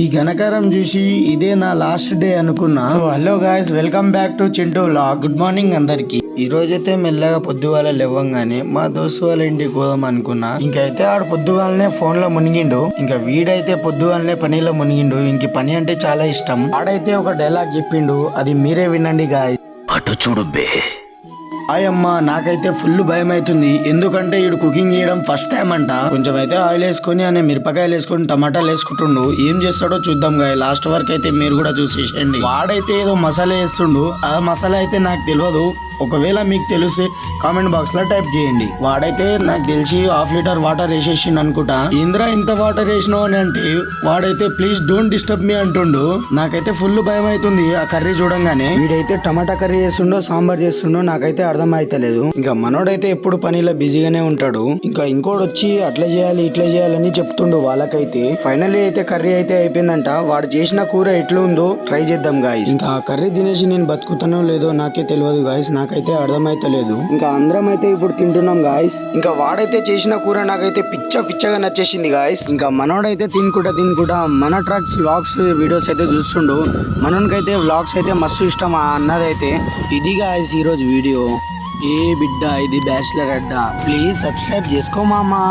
ఈ ఘనకారం చూసి ఇదే నా లాస్ట్ డే అనుకున్నా. So hello guys welcome back to Chintu vlog good morning అందరికి. ఈ రోజైతే మెల్లగా పొద్దుగాల లేవంగానే మా దోస్తు వాళ్ళ ఇంటికి పోదాం అనుకున్నా. ఇంకైతే ఆడు పొద్దుగాలనే ఫోన్లో మునిగిండు. ఇంకా వీడైతే పొద్దుగాలనే పనిలో మునిగిండు. ఇంక పని అంటే చాలా ఇష్టం. ఆడైతే ఒక డైలాగ్ చెప్పిండు. అది మీరే వినండి గాయస్ అటు చూడు బే. అయ్యమ్మ నాకైతే ఫుల్ భయం అవుతుంది ఎందుకంటే ఈడు కుకింగ్ చేయడం ఫస్ట్ టైం అంట. కొంచెం అయితే ఆయిల్ వేసుకొని అనే మిరపకాయలు వేసుకొని టమాటాలు వేసుకుంటుండు. ఏం చేస్తాడో చూద్దాం గాయ. లాస్ట్ వరకు అయితే మీరు కూడా చూసేసేయండి. వాడైతే ఏదో మసాలా వేస్తుండు. ఆ మసాలా అయితే నాకు తెలియదు ఒకవేళ మీకు తెలిస్తే కామెంట్ బాక్స్లో టైప్ చేయండి. వాడైతే నాకు తెలిసి హాఫ్ లీటర్ వాటర్ వేసేసిండు అనుకుంటా. ఇంద్ర ఇంత వాటర్ వేసినావు అని అంటే వాడైతే ప్లీజ్ డోంట్ డిస్టర్బ్ మీ అంటుండు. నాకైతే ఫుల్ భయం అవుతుంది ఆ కర్రీ చూడంగానే. వీడైతే టమాటా కర్రీ చేస్తుండో సాంబార్ చేస్తుండో నాకైతే అర్థం అయితలేదు ఇంకా మనోడైతే ఎప్పుడు పనిలో బిజీగానే ఉంటాడు. ఇంకా ఇంకోటి వచ్చి అట్లా చేయాలి ఇట్లా చేయాలని చెప్తుండు వాళ్ళకైతే. ఫైనల్లీ అయితే కర్రీ అయితే అయిపోయిందంట. వాడు చేసిన కూర ఎట్లా ఉందో ట్రై చేద్దాం గాయస్ ఇంకా ఆ కర్రీ తినేసి నేను బతుకుతానో లేదో నాకే తెలియదు గాయస్ నాకైతే అర్థమైతలేదు. ఇంకా అందరం అయితే ఇప్పుడు తింటున్నాం గాయస్ ఇంకా వాడైతే చేసిన కూర నాకైతే పిచ్చ పిచ్చగా నచ్చేసింది గాయస్ ఇంకా మనోడైతే తినుకుంటా తినుకుంటా మన ట్రక్స్ వ్లాగ్స్ వీడియోస్ అయితే చూస్తుండు. మనోనికైతే వ్లాగ్స్ అయితే మస్తు ఇష్టం అన్నదైతే ఇది గాయస్ ఈరోజు వీడియో. ఏ బిడ్డ ఇది బ్యాచిలర్ అడ్డా. ప్లీజ్ సబ్స్క్రైబ్ చేసుకో మామా.